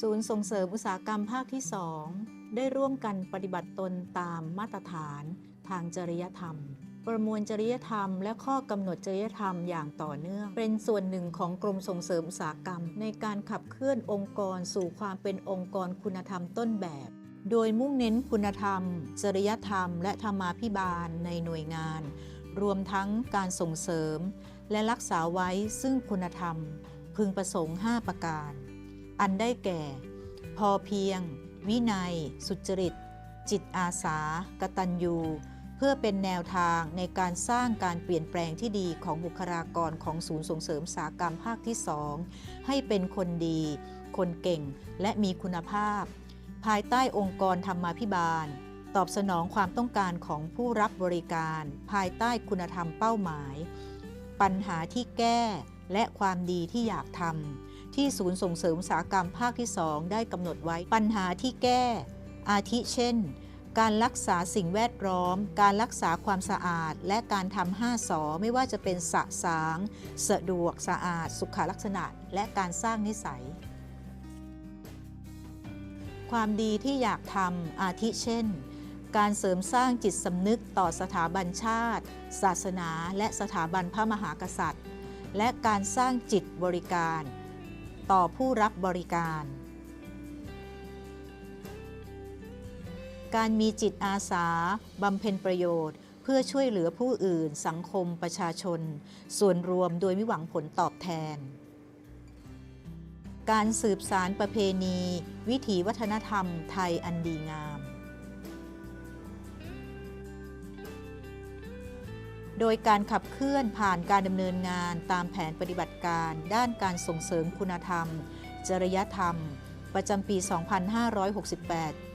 ศูนย์ส่งเสริมอุตสาหกรรมภาคที่ 2 ได้ร่วมกันปฏิบัติตนตามมาตรฐานทางจริยธรรม ประมวลจริยธรรม และข้อกำหนดจริยธรรมอย่างต่อเนื่อง เป็นส่วนหนึ่งของกรมส่งเสริมอุตสาหกรรม ในการขับเคลื่อนองค์กรสู่ความเป็นองค์กรคุณธรรมต้นแบบ โดยมุ่งเน้นคุณธรรม จริยธรรม และธรรมาภิบาลในหน่วยงาน รวมทั้งการส่งเสริม และรักษาไว้ซึ่งคุณธรรม พึงประสงค์ 5 ประการ อันได้แก่ พอเพียง วินัย สุจริต จิตอาสากตัญญูเพื่อเป็นแนวทางในการสร้างการเปลี่ยนแปลงที่ดีของบุคลากรของศูนย์ส่งเสริมอุตสาหกรรมภาคที่2ให้เป็นคนดี คนเก่งและมีคุณภาพ ภายใต้องค์กรธรรมาภิบาล ตอบสนองความต้องการของผู้รับบริการ ภายใต้คุณธรรมเป้าหมาย ปัญหาที่แก้และความดีที่อยากทำ ที่ศูนย์ส่งเสริมอุตสาหกรรมภาคที่ 2 ได้กำหนดไว้ปัญหาที่แก้ อาทิเช่น การรักษาสิ่งแวดล้อม การรักษาความสะอาด และการทำห้าสอไม่ว่าจะเป็นสะสาง สะดวกสะอาด สุขลักษณะ และการสร้างนิสัย ความดีที่อยากทำอาทิเช่นการเสริมสร้างจิตสำนึกต่อสถาบันชาติ ศาสนา และสถาบันพระมหากษัตริย์ และการสร้างจิตบริการ ต่อผู้รับบริการ การมีจิตอาสาบำเพ็ญประโยชน์ เพื่อช่วยเหลือผู้อื่น สังคมประชาชน ส่วนรวมโดยไม่หวังผลตอบแทน การสืบสารประเพณี วิถีวัฒนธรรมไทยอันดีงาม โดยการขับเคลื่อนผ่านการดำเนินงานตามแผนปฏิบัติการ ด้านการส่งเสริมคุณธรรม จริยธรรม ประจำปี 2568